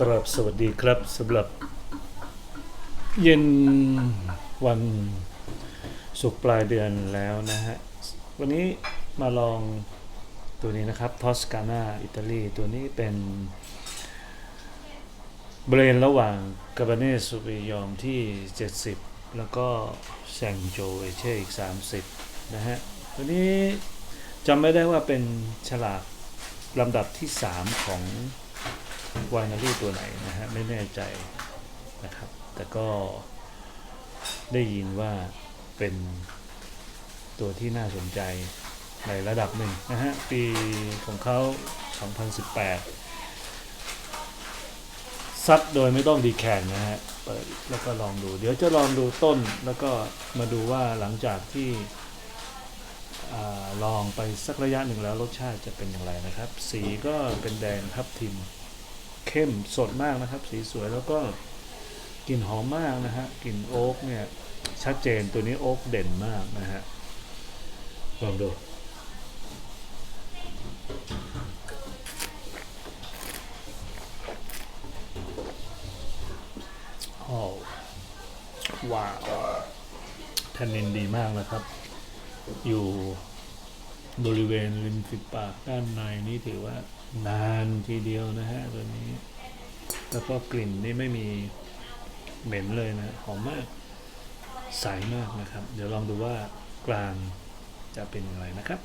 กราบสวัสดีครับสำหรับ เย็นวันศุกปลายเดือนแล้วนะฮะ วันนี้มาลองตัวนี้นะครับทอสกานาอิตาลีตัวนี้เป็นเบรนระหว่างกาบาเนสุริยอมที่ 70 แล้วก็แซงโจเอเช่อีก 30 นะฮะ ตัวนี้จำไม่ได้ว่าเป็นฉลากลำดับที่ 3 ของ วายนารี่ตัวไหนนะฮะไม่แน่ใจนะครับ แต่ก็ได้ยินว่าเป็นตัวที่น่าสนใจในระดับหนึ่งนะฮะ ปีของเขา 2018 ซัดโดยไม่ต้องดีแคนนะฮะ เปิดแล้วก็ลองดู เดี๋ยวจะลองดูต้นแล้วก็มาดูว่าหลังจากที่อลองไปสักระยะหนึ่งแล้วรสชาติจะเป็นอย่างไรนะครับ สีก็เป็นแดงทับทิม เข้มสดมากนะครับ สีสวยแล้วก็กลิ่นหอมมากนะฮะกลิ่นโอ๊กเนี่ย ชัดเจนตัวนี้โอ๊กเด่นมากนะฮะลองดูโอ้ว้าวแทนนินดีมากนะครับ อยู่ บริเวณริมฝีปากด้านในนี่ถือว่านานทีเดียวนะฮะตัวนี้ แล้วก็กลิ่นนี่ไม่มีเหม็นเลยนะ หอมมาก ใสมากนะครับ เดี๋ยวลองดูว่ากลางจะเป็นอย่างไรนะครับ